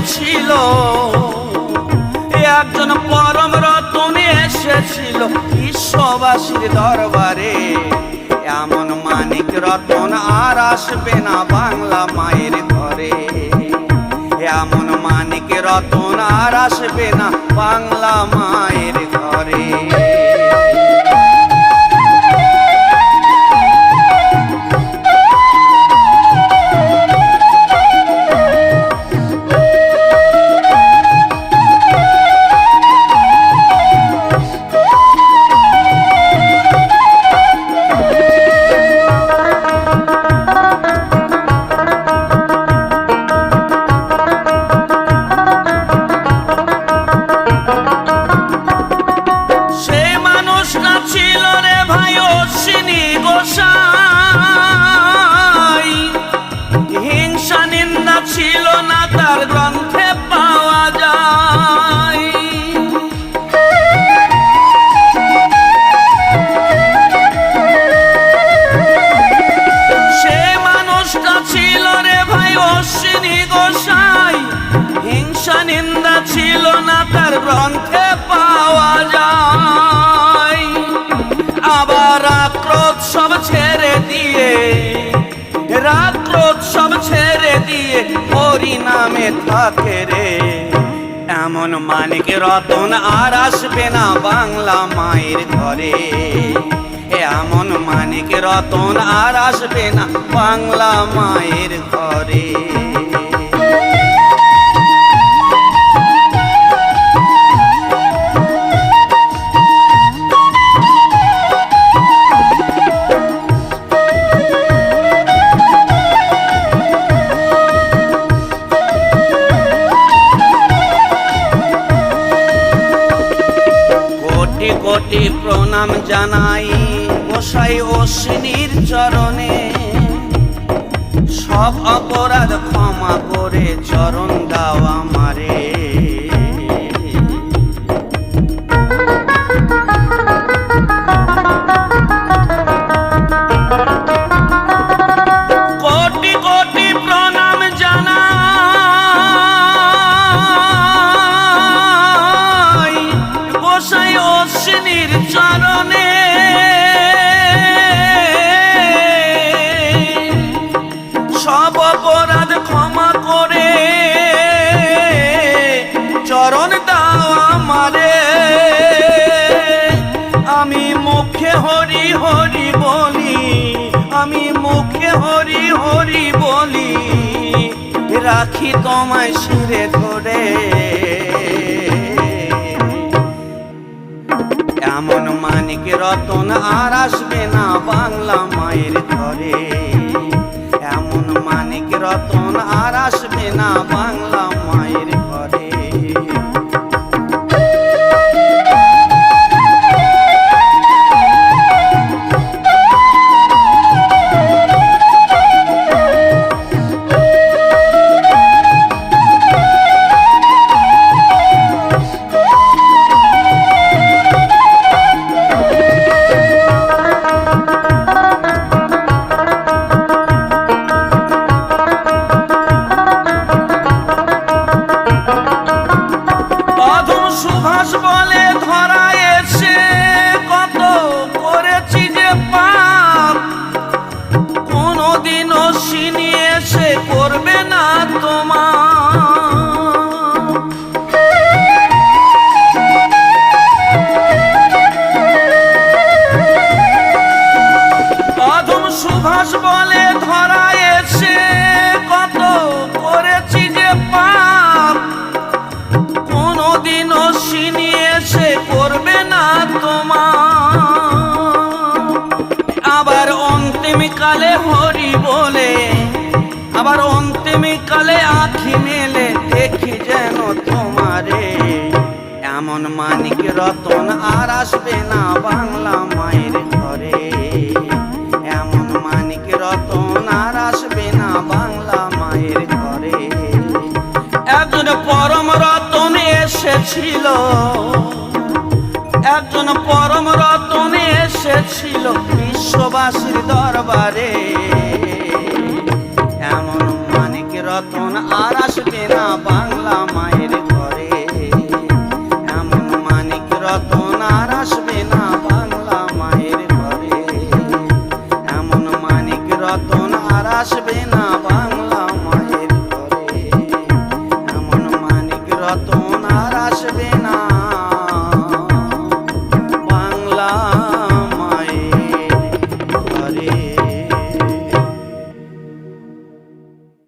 এসেছিল একজন পরম রতন এসেছিল বিশ্ববাসীর দরবারে। এমন মানিক রতন আর আসবে না বাংলা মায়ের। ছিল না তার গ্রন্থে পাওয়া যায়। সে মানুষটা ছিল রে ভাই অশ্বিনী গোসাই। হিংসা নিন্দা ছিল না তার গ্রন্থে পাওয়া যায়। আবার আক্রোধ সব ছেড়ে দিয়ে সব ছেড়ে দিয়ে হরি নামে থাকে রে। এমন মানিক রতন আর আসবে না বাংলা মায়ের ঘরে। এমন মানিক রতন আর আসবে না বাংলা মায়ের ঘরে। অশ্বিনীর চরণে সব অপরাধ ক্ষমা করে চরণ দাও আমারে। চরণে হরি হরি বলি, রাখি তোমায় শিরে ধরে। এমন মানিক রতন আর আসবে না বাংলা মায়ের ধরে এমন মানিক রতন আর আসবে না সিনি এসে করবে না তোমার। আবার অন্তিমিকালে হরি বলে, আবার অন্তিমিকালে আখি মেলে, দেখি যেন তোমারে। এমন মানিক রতন আর আসবে না বাংলা একজন পরম রতন এসেছিল বিশ্ববাসীর দরবারে। এমন মানিক রতন আর আসবে না বাংলা মায়ের ঘরে। এমন মানিক রতন আর আসবে না বাংলা মায়ের ঘরে। এমন মানিক রতন আর আসবে না বাংলা মায়ের ঘরে। এমন মানিক রতন আর আসবে না